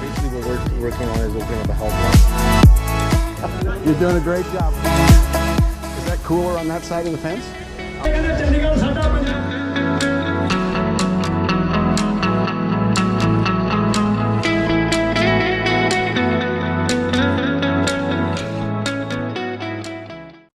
Basically, what we're working on is opening up a helpline. You're doing a great job. Is that cooler on that side of the fence? Chandigarh